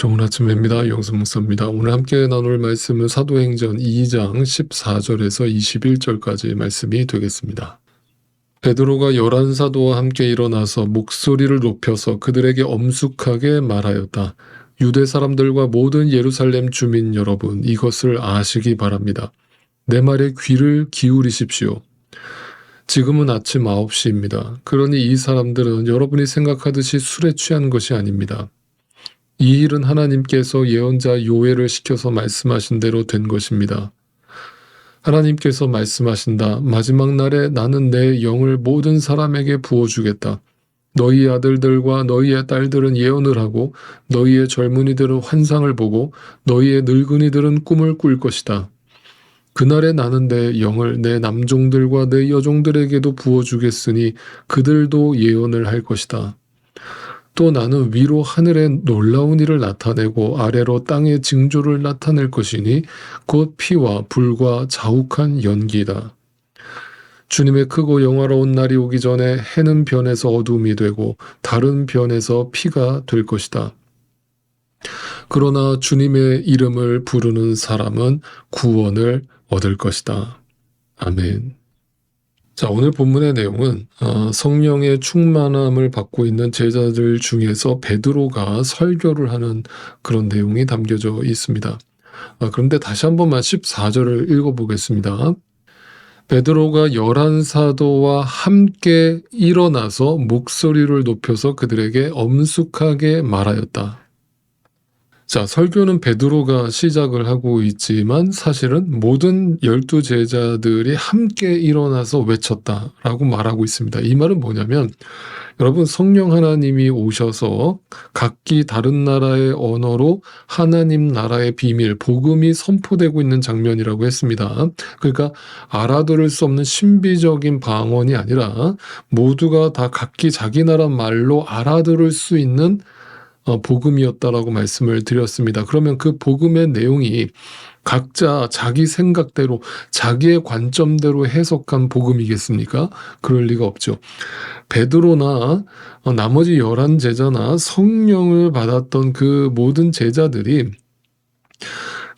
좋은 아침 입니다. 영수 목사입니다. 오늘 함께 나눌 말씀은 사도행전 2장 14절에서 21절까지 말씀이 되겠습니다. 베드로가 열한 사도와 함께 일어나서 목소리를 높여서 그들에게 엄숙하게 말하였다. 유대 사람들과 모든 예루살렘 주민 여러분, 이것을 아시기 바랍니다. 내 말에 귀를 기울이십시오. 지금은 아침 9시입니다. 그러니 이 사람들은 여러분이 생각하듯이 술에 취한 것이 아닙니다. 이 일은 하나님께서 예언자 요엘을 시켜서 말씀하신 대로 된 것입니다. 하나님께서 말씀하신다. 마지막 날에 나는 내 영을 모든 사람에게 부어주겠다. 너희 아들들과 너희의 딸들은 예언을 하고 너희의 젊은이들은 환상을 보고 너희의 늙은이들은 꿈을 꿀 것이다. 그날에 나는 내 영을 내 남종들과 내 여종들에게도 부어주겠으니 그들도 예언을 할 것이다. 또 나는 위로 하늘에 놀라운 일을 나타내고 아래로 땅의 징조를 나타낼 것이니 곧 피와 불과 자욱한 연기다. 주님의 크고 영화로운 날이 오기 전에 해는 변해서 어둠이 되고 다른 변해서 피가 될 것이다. 그러나 주님의 이름을 부르는 사람은 구원을 얻을 것이다. 아멘. 자, 오늘 본문의 내용은 어, 성령의 충만함을 받고 있는 제자들 중에서 베드로가 설교를 하는 그런 내용이 담겨져 있습니다. 아, 그런데 다시 한 번만 14절을 읽어보겠습니다. 베드로가 열한 사도와 함께 일어나서 목소리를 높여서 그들에게 엄숙하게 말하였다. 자, 설교는 베드로가 시작을 하고 있지만 사실은 모든 열두 제자들이 함께 일어나서 외쳤다라고 말하고 있습니다. 이 말은 뭐냐면 여러분 성령 하나님이 오셔서 각기 다른 나라의 언어로 하나님 나라의 비밀, 복음이 선포되고 있는 장면이라고 했습니다. 그러니까 알아들을 수 없는 신비적인 방언이 아니라 모두가 다 각기 자기 나라 말로 알아들을 수 있는 어, 복음이었다라고 말씀을 드렸습니다. 그러면 그 복음의 내용이 각자 자기 생각대로 자기의 관점대로 해석한 복음이겠습니까? 그럴 리가 없죠. 베드로나 어, 나머지 열한 제자나 성령을 받았던 그 모든 제자들이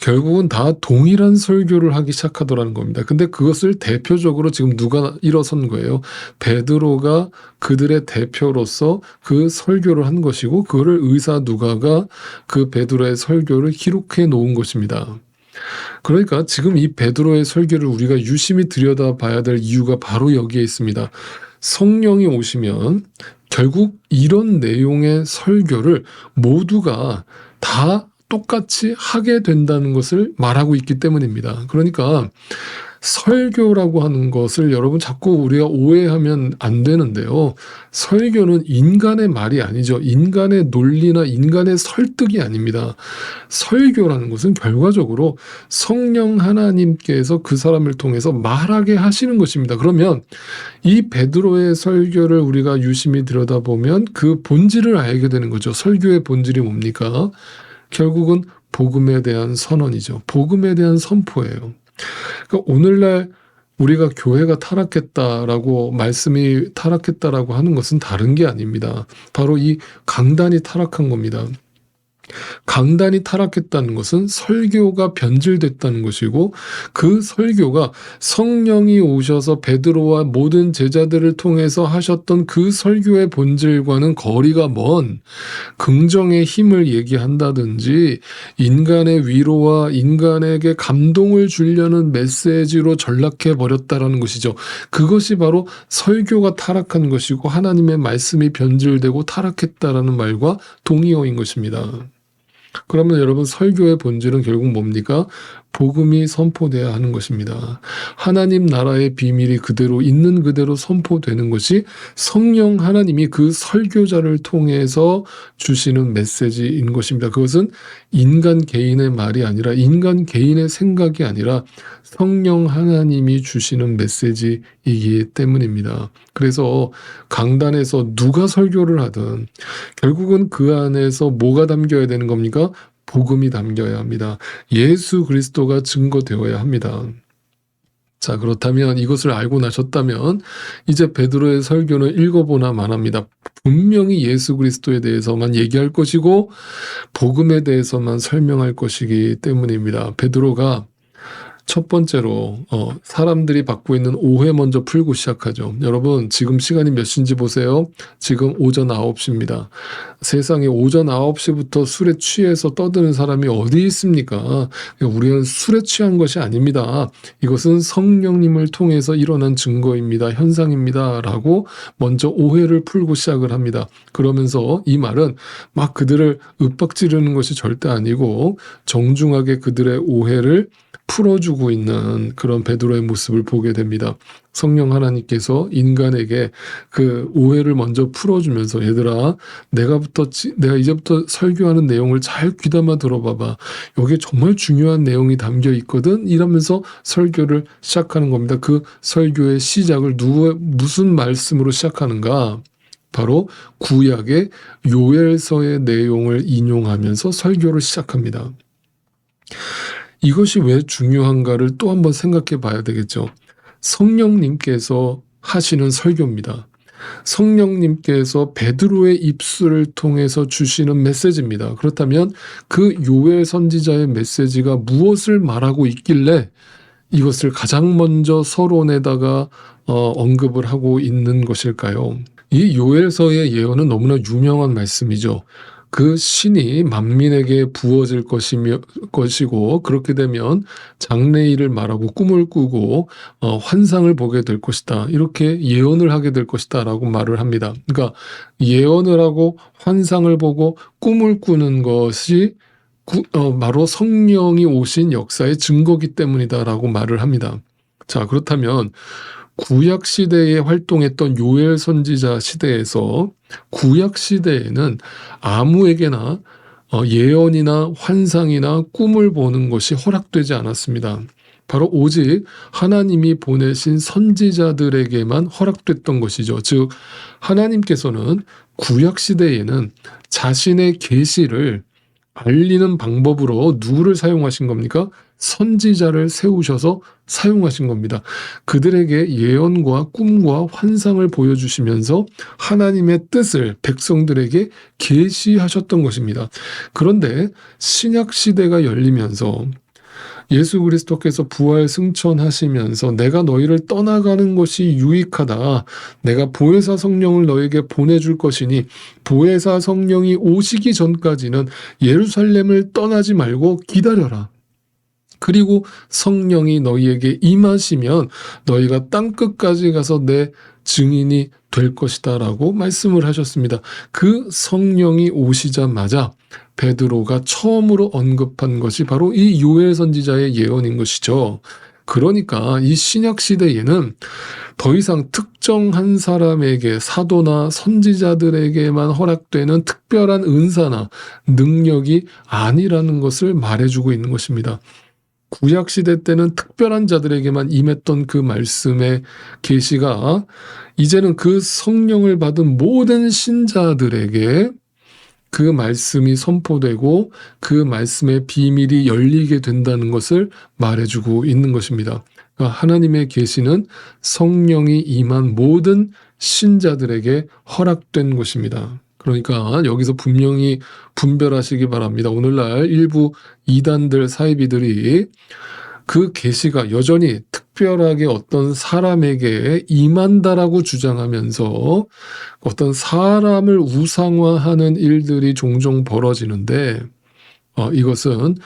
결국은 다 동일한 설교를 하기 시작하더라는 겁니다. 근데 그것을 대표적으로 지금 누가 일어선 거예요? 베드로가 그들의 대표로서 그 설교를 한 것이고 그거를 의사 누가가 그 베드로의 설교를 기록해 놓은 것입니다. 그러니까 지금 이 베드로의 설교를 우리가 유심히 들여다봐야 될 이유가 바로 여기에 있습니다. 성령이 오시면 결국 이런 내용의 설교를 모두가 다 똑같이 하게 된다는 것을 말하고 있기 때문입니다. 그러니까 설교라고 하는 것을 여러분 자꾸 우리가 오해하면 안 되는데요. 설교는 인간의 말이 아니죠. 인간의 논리나 인간의 설득이 아닙니다. 설교라는 것은 결과적으로 성령 하나님께서 그 사람을 통해서 말하게 하시는 것입니다. 그러면 이 베드로의 설교를 우리가 유심히 들여다보면 그 본질을 알게 되는 거죠. 설교의 본질이 뭡니까? 결국은 복음에 대한 선언이죠. 복음에 대한 선포예요. 그러니까 오늘날 우리가 교회가 타락했다라고 말씀이 타락했다라고 하는 것은 다른 게 아닙니다. 바로 이 강단이 타락한 겁니다. 강단이 타락했다는 것은 설교가 변질됐다는 것이고 그 설교가 성령이 오셔서 베드로와 모든 제자들을 통해서 하셨던 그 설교의 본질과는 거리가 먼 긍정의 힘을 얘기한다든지 인간의 위로와 인간에게 감동을 주려는 메시지로 전락해 버렸다라는 것이죠. 그것이 바로 설교가 타락한 것이고 하나님의 말씀이 변질되고 타락했다라는 말과 동의어인 것입니다. 그러면 여러분 설교의 본질은 결국 뭡니까? 복음이 선포돼야 하는 것입니다. 하나님 나라의 비밀이 그대로 있는 그대로 선포되는 것이 성령 하나님이 그 설교자를 통해서 주시는 메시지인 것입니다. 그것은 인간 개인의 말이 아니라 인간 개인의 생각이 아니라 성령 하나님이 주시는 메시지이기 때문입니다. 그래서 강단에서 누가 설교를 하든 결국은 그 안에서 뭐가 담겨야 되는 겁니까? 복음이 담겨야 합니다. 예수 그리스도가 증거되어야 합니다. 자, 그렇다면 이것을 알고 나셨다면 이제 베드로의 설교는 읽어보나 만합니다. 분명히 예수 그리스도에 대해서만 얘기할 것이고 복음에 대해서만 설명할 것이기 때문입니다. 베드로가 첫 번째로 어, 사람들이 받고 있는 오해 먼저 풀고 시작하죠. 여러분 지금 시간이 몇 시인지 보세요. 지금 오전 9시입니다. 세상에 오전 9시부터 술에 취해서 떠드는 사람이 어디 있습니까? 우리는 술에 취한 것이 아닙니다. 이것은 성령님을 통해서 일어난 증거입니다. 현상입니다. 라고 먼저 오해를 풀고 시작을 합니다. 그러면서 이 말은 막 그들을 윽박지르는 것이 절대 아니고 정중하게 그들의 오해를 풀어주고 있는 그런 베드로의 모습을 보게 됩니다. 성령 하나님께서 인간에게 그 오해를 먼저 풀어주면서 얘들아 내가부터 지- 내가 이제부터 설교하는 내용을 잘 귀담아 들어봐봐. 여기에 정말 중요한 내용이 담겨 있거든. 이러면서 설교를 시작하는 겁니다. 그 설교의 시작을 누구 무슨 말씀으로 시작하는가? 바로 구약의 요엘서의 내용을 인용하면서 설교를 시작합니다. 이것이 왜 중요한가를 또 한번 생각해 봐야 되겠죠. 성령님께서 하시는 설교입니다. 성령님께서 베드로의 입술을 통해서 주시는 메시지입니다. 그렇다면 그 요엘 선지자의 메시지가 무엇을 말하고 있길래 이것을 가장 먼저 서론에다가 어, 언급을 하고 있는 것일까요? 이 요엘서의 예언은 너무나 유명한 말씀이죠. 그 신이 만민에게 부어질 것이며 것이고 그렇게 되면 장래일을 말하고 꿈을 꾸고 어, 환상을 보게 될 것이다 이렇게 예언을 하게 될 것이다 라고 말을 합니다. 그러니까 예언을 하고 환상을 보고 꿈을 꾸는 것이 구- 어, 바로 성령이 오신 역사의 증거기 때문이다 라고 말을 합니다. 자 그렇다면 구약 시대에 활동했던 요엘 선지자 시대에서 구약 시대에는 아무에게나 어, 예언이나 환상이나 꿈을 보는 것이 허락되지 않았습니다. 바로 오직 하나님이 보내신 선지자들에게만 허락됐던 것이죠. 즉 하나님께서는 구약 시대에는 자신의 계시를 알리는 방법으로 누구를 사용하신 겁니까? 선지자를 세우셔서 사용하신 겁니다. 그들에게 예언과 꿈과 환상을 보여주시면서 하나님의 뜻을 백성들에게 계시하셨던 것입니다. 그런데 신약 시대가 열리면서 예수 그리스도께서 부활 승천하시면서 내가 너희를 떠나가는 것이 유익하다. 내가 보혜사 성령을 너에게 보내줄 것이니 보혜사 성령이 오시기 전까지는 예루살렘을 떠나지 말고 기다려라. 그리고 성령이 너희에게 임하시면 너희가 땅 끝까지 가서 내 증인이 될 것이다 라고 말씀을 하셨습니다. 그 성령이 오시자마자 베드로가 처음으로 언급한 것이 바로 이 요엘 선지자의 예언인 것이죠. 그러니까 이 신약 시대에는 더 이상 특정한 사람에게 사도나 선지자들에게만 허락되는 특별한 은사나 능력이 아니라는 것을 말해주고 있는 것입니다. 구약 시대 때는 특별한 자들에게만 임했던 그 말씀의 계시가 이제는 그 성령을 받은 모든 신자들에게 그 말씀이 선포되고 그 말씀의 비밀이 열리게 된다는 것을 말해주고 있는 것입니다. 그러니까 하나님의 계시는 성령이 임한 모든 신자들에게 허락된 것입니다. 그러니까 여기서 분명히 분별하시기 바랍니다. 오늘날 일부 이단들 사이비들이 그 계시가 여전히 특별하게 어떤 사람에게 임한다라고 주장하면서 어떤 사람을 우상화하는 일들이 종종 벌어지는데 어, 이것은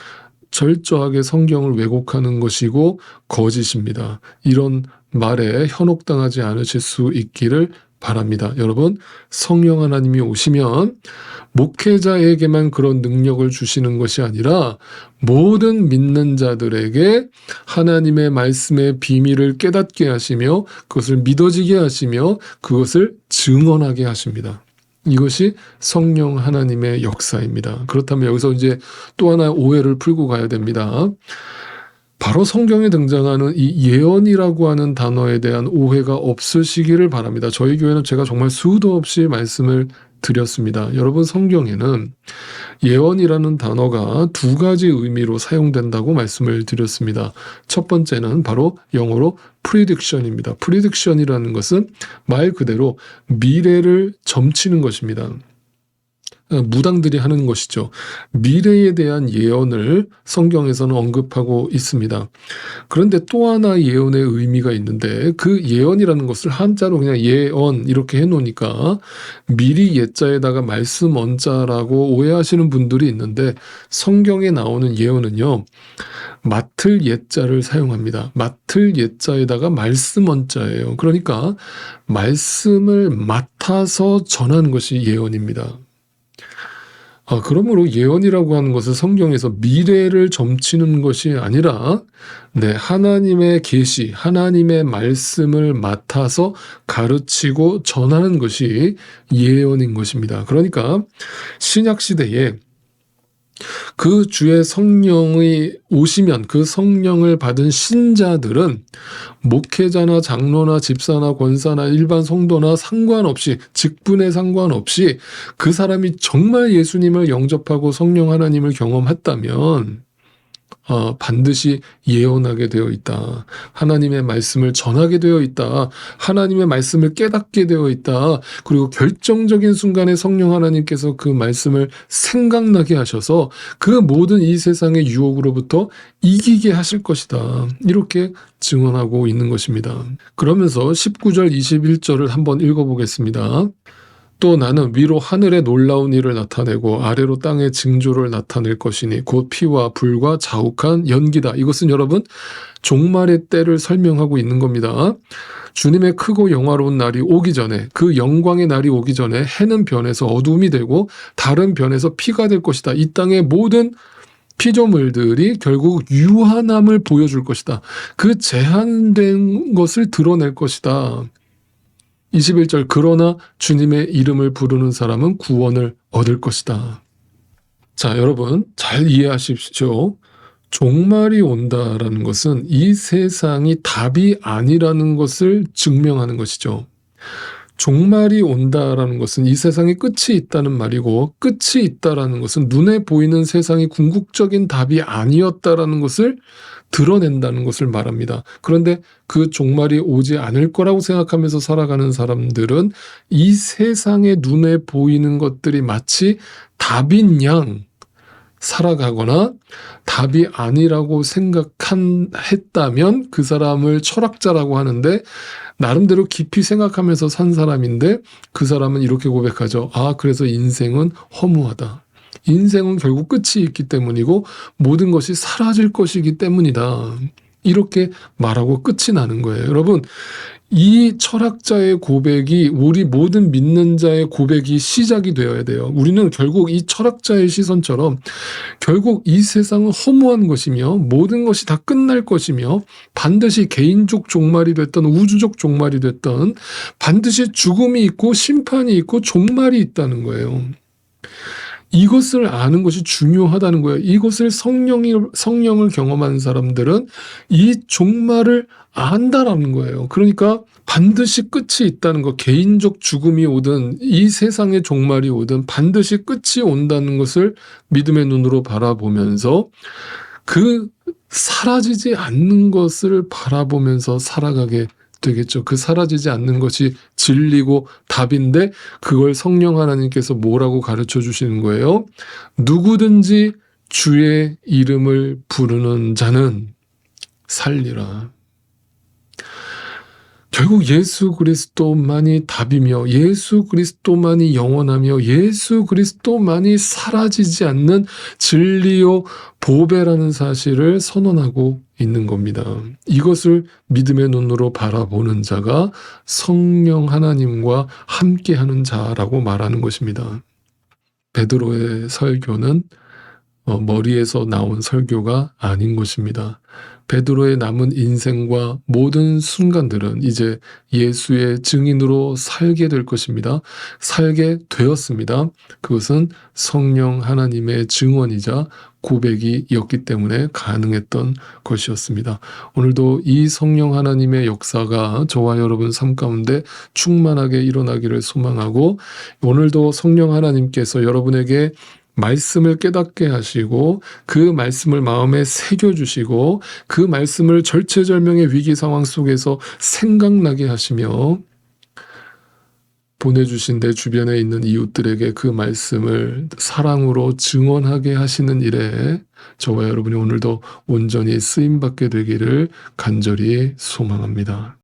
철저하게 성경을 왜곡하는 것이고 거짓입니다. 이런 말에 현혹당하지 않으실 수 있기를 바랍니다. 여러분, 성령 하나님이 오시면 목회자에게만 그런 능력을 주시는 것이 아니라 모든 믿는 자들에게 하나님의 말씀의 비밀을 깨닫게 하시며 그것을 믿어지게 하시며 그것을 증언하게 하십니다. 이것이 성령 하나님의 역사입니다. 그렇다면 여기서 이제 또 하나의 오해를 풀고 가야 됩니다. 바로 성경에 등장하는 이 예언이라고 하는 단어에 대한 오해가 없으시기를 바랍니다. 저희 교회는 제가 정말 수도 없이 말씀을 드렸습니다. 여러분 성경에는 예언이라는 단어가 두 가지 의미로 사용된다고 말씀을 드렸습니다. 첫 번째는 바로 영어로 prediction입니다. prediction이라는 것은 말 그대로 미래를 점치는 것입니다. 어, 무당들이 하는 것이죠. 미래에 대한 예언을 성경에서는 언급하고 있습니다. 그런데 또 하나 예언의 의미가 있는데 그 예언이라는 것을 한자로 그냥 예언 이렇게 해놓으니까 미리 예자에다가 말씀 언자라고 오해하시는 분들이 있는데 성경에 나오는 예언은요. 맡을 예자를 사용합니다. 맡을 예자에다가 말씀 언자예요. 그러니까 말씀을 맡아서 전하는 것이 예언입니다. 아, 그러므로 예언이라고 하는 것은 성경에서 미래를 점치는 것이 아니라 네, 하나님의 계시, 하나님의 말씀을 맡아서 가르치고 전하는 것이 예언인 것입니다. 그러니까 신약 시대에 그 주의 성령이 오시면 그 성령을 받은 신자들은 목회자나 장로나 집사나 권사나 일반 성도나 상관없이 직분에 상관없이 그 사람이 정말 예수님을 영접하고 성령 하나님을 경험했다면 어, 반드시 예언하게 되어 있다. 하나님의 말씀을 전하게 되어 있다. 하나님의 말씀을 깨닫게 되어 있다. 그리고 결정적인 순간에 성령 하나님께서 그 말씀을 생각나게 하셔서 그 모든 이 세상의 유혹으로부터 이기게 하실 것이다. 이렇게 증언하고 있는 것입니다. 그러면서 19절, 21절을 한번 읽어보겠습니다. 또 나는 위로 하늘의 놀라운 일을 나타내고 아래로 땅의 징조를 나타낼 것이니 곧 피와 불과 자욱한 연기다. 이것은 여러분 종말의 때를 설명하고 있는 겁니다. 주님의 크고 영화로운 날이 오기 전에 그 영광의 날이 오기 전에 해는 변해서 어둠이 되고 다른 변해서 피가 될 것이다. 이 땅의 모든 피조물들이 결국 유한함을 보여줄 것이다. 그 제한된 것을 드러낼 것이다. 21절 그러나 주님의 이름을 부르는 사람은 구원을 얻을 것이다. 자, 여러분 잘 이해하십시오. 종말이 온다라는 것은 이 세상이 답이 아니라는 것을 증명하는 것이죠. 종말이 온다라는 것은 이 세상에 끝이 있다는 말이고 끝이 있다라는 것은 눈에 보이는 세상이 궁극적인 답이 아니었다라는 것을 드러낸다는 것을 말합니다. 그런데 그 종말이 오지 않을 거라고 생각하면서 살아가는 사람들은 이 세상에 눈에 보이는 것들이 마치 답인 양 살아가거나 답이 아니라고 생각한 했다면 그 사람을 철학자라고 하는데 나름대로 깊이 생각하면서 산 사람인데 그 사람은 이렇게 고백하죠. 아, 그래서 인생은 허무하다. 인생은 결국 끝이 있기 때문이고 모든 것이 사라질 것이기 때문이다. 이렇게 말하고 끝이 나는 거예요. 여러분, 이 철학자의 고백이 우리 모든 믿는 자의 고백이 시작이 되어야 돼요. 우리는 결국 이 철학자의 시선처럼 결국 이 세상은 허무한 것이며 모든 것이 다 끝날 것이며 반드시 개인적 종말이 됐던 우주적 종말이 됐던 반드시 죽음이 있고 심판이 있고 종말이 있다는 거예요. 이것을 아는 것이 중요하다는 거예요. 이것을 성령이, 성령을 경험한 사람들은 이 종말을 안다라는 거예요. 그러니까 반드시 끝이 있다는 것, 개인적 죽음이 오든 이 세상의 종말이 오든 반드시 끝이 온다는 것을 믿음의 눈으로 바라보면서 그 사라지지 않는 것을 바라보면서 살아가게 되겠죠. 그 사라지지 않는 것이 진리고 답인데 그걸 성령 하나님께서 뭐라고 가르쳐 주시는 거예요? 누구든지 주의 이름을 부르는 자는 살리라. 결국 예수 그리스도만이 답이며 예수 그리스도만이 영원하며 예수 그리스도만이 사라지지 않는 진리요 보배라는 사실을 선언하고 있는 겁니다. 이것을 믿음의 눈으로 바라보는 자가 성령 하나님과 함께하는 자라고 말하는 것입니다. 베드로의 설교는 어, 머리에서 나온 설교가 아닌 것입니다. 베드로의 남은 인생과 모든 순간들은 이제 예수의 증인으로 살게 될 것입니다. 살게 되었습니다. 그것은 성령 하나님의 증언이자 고백이었기 때문에 가능했던 것이었습니다. 오늘도 이 성령 하나님의 역사가 저와 여러분 삶 가운데 충만하게 일어나기를 소망하고 오늘도 성령 하나님께서 여러분에게 말씀을 깨닫게 하시고 그 말씀을 마음에 새겨 주시고 그 말씀을 절체절명의 위기 상황 속에서 생각나게 하시며 보내주신 내 주변에 있는 이웃들에게 그 말씀을 사랑으로 증언하게 하시는 일에 저와 여러분이 오늘도 온전히 쓰임받게 되기를 간절히 소망합니다.